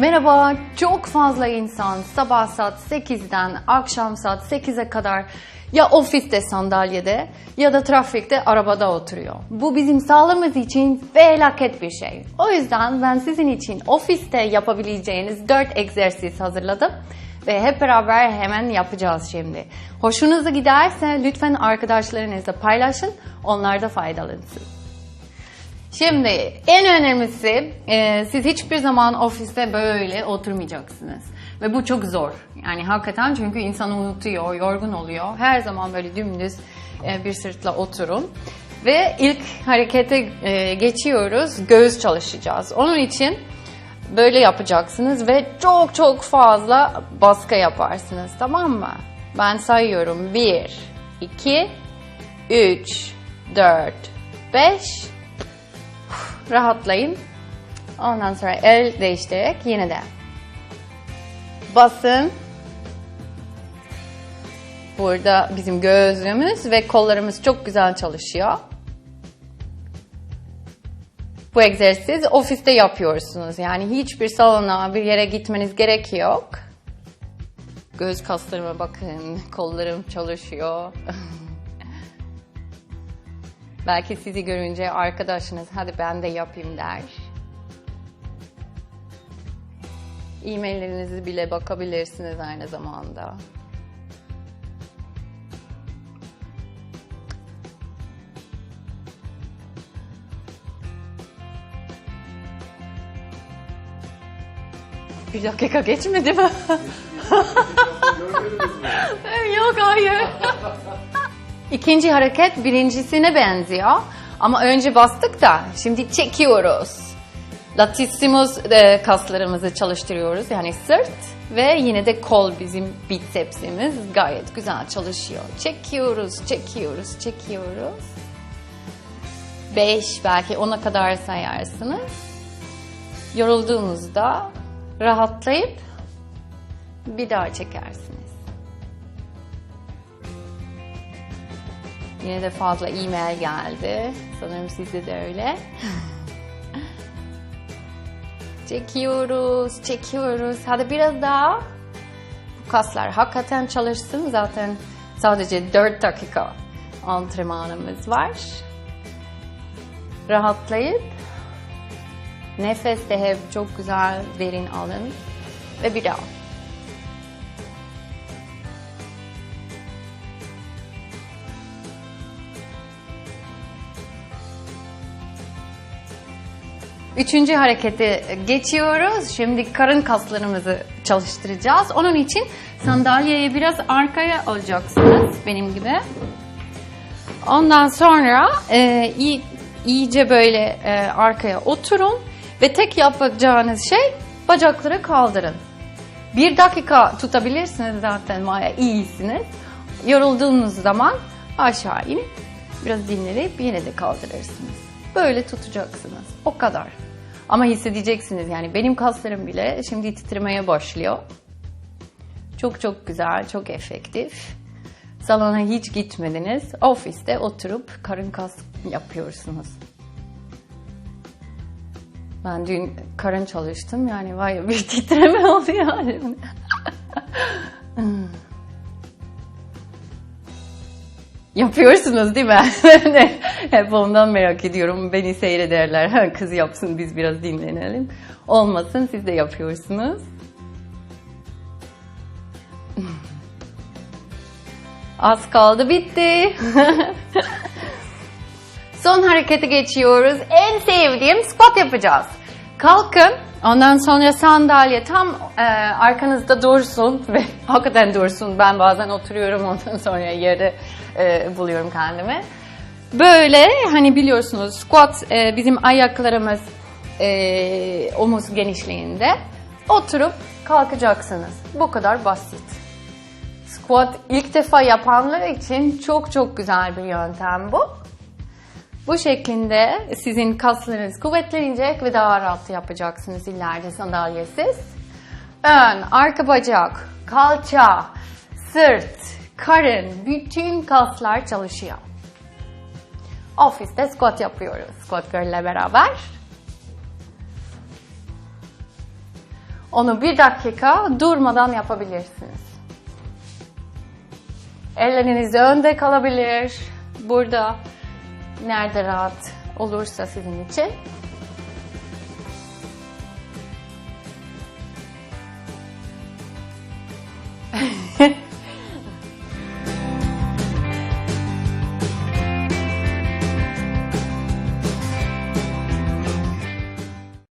Merhaba, çok fazla insan sabah saat 8'den akşam saat 8'e kadar ya ofiste sandalyede ya da trafikte arabada oturuyor. Bu bizim sağlığımız için felaket bir şey. O yüzden ben sizin için ofiste yapabileceğiniz 4 egzersiz hazırladım ve hep beraber hemen yapacağız şimdi. Hoşunuza giderse lütfen arkadaşlarınızla paylaşın, onlar da faydalansın. Şimdi en önemlisi e, siz hiçbir zaman ofiste böyle oturmayacaksınız. Ve bu çok zor. Yani hakikaten çünkü insan unutuyor, yorgun oluyor. Her zaman böyle dümdüz e, bir sırtla oturun. Ve ilk harekete e, geçiyoruz. Göğüs çalışacağız. Onun için böyle yapacaksınız ve çok çok fazla baskı yaparsınız. Tamam mı? Ben sayıyorum. 1, 2, 3, 4, 5, rahatlayın. Ondan sonra el değiştirerek yine de basın. Burada bizim gözümüz ve kollarımız çok güzel çalışıyor. Bu egzersiz ofiste yapıyorsunuz. Yani hiçbir salona, bir yere gitmeniz gerek yok. Göz kaslarıma bakın, kollarım çalışıyor. Belki sizi görünce arkadaşınız hadi ben de yapayım der. E-maillerinizi bile bakabilirsiniz aynı zamanda. Bir dakika geçmedi mi? İkinci hareket birincisine benziyor. Ama önce bastık da şimdi çekiyoruz. Latissimus e, kaslarımızı çalıştırıyoruz. Yani sırt ve yine de kol bizim bicepsimiz gayet güzel çalışıyor. Çekiyoruz, çekiyoruz, çekiyoruz. 5 belki 10'a kadar sayarsınız. Yorulduğunuzda rahatlayıp bir daha çekersiniz. Yine de fazla e-mail geldi. Sanırım sizde de öyle. çekiyoruz, çekiyoruz. Hadi biraz daha. Bu kaslar hakikaten çalışsın. Zaten sadece 4 dakika antrenmanımız var. Rahatlayıp nefes de hep çok güzel derin alın. Ve bir daha. Üçüncü hareketi geçiyoruz. Şimdi karın kaslarımızı çalıştıracağız. Onun için sandalyeyi biraz arkaya alacaksınız benim gibi. Ondan sonra e, iyi, iyice böyle e, arkaya oturun ve tek yapacağınız şey bacakları kaldırın. Bir dakika tutabilirsiniz zaten Maya iyisiniz. Yorulduğunuz zaman aşağı inip biraz dinlenip yine de kaldırırsınız. Böyle tutacaksınız. O kadar. Ama hissedeceksiniz yani benim kaslarım bile şimdi titremeye başlıyor. Çok çok güzel, çok efektif. Salona hiç gitmediniz. Ofiste oturup karın kas yapıyorsunuz. Ben dün karın çalıştım yani vay bir titreme oldu yani. Yapıyorsunuz değil mi? Hep ondan merak ediyorum. Beni seyrederler. Kız yapsın biz biraz dinlenelim. Olmasın siz de yapıyorsunuz. Az kaldı bitti. Son harekete geçiyoruz. En sevdiğim squat yapacağız. Kalkın. Ondan sonra sandalye tam e, arkanızda dursun ve hakikaten dursun. Ben bazen oturuyorum ondan sonra yeri e, buluyorum kendimi. Böyle hani biliyorsunuz squat e, bizim ayaklarımız e, omuz genişliğinde. Oturup kalkacaksınız. Bu kadar basit. Squat ilk defa yapanlar için çok çok güzel bir yöntem bu. Bu şekilde sizin kaslarınız kuvvetlenecek ve daha rahat yapacaksınız ileride sandalyesiz. Ön, arka bacak, kalça, sırt, karın, bütün kaslar çalışıyor. Ofiste squat yapıyoruz. Squat Girl beraber. Onu bir dakika durmadan yapabilirsiniz. Elleriniz önde kalabilir. Burada nerede rahat olursa sizin için.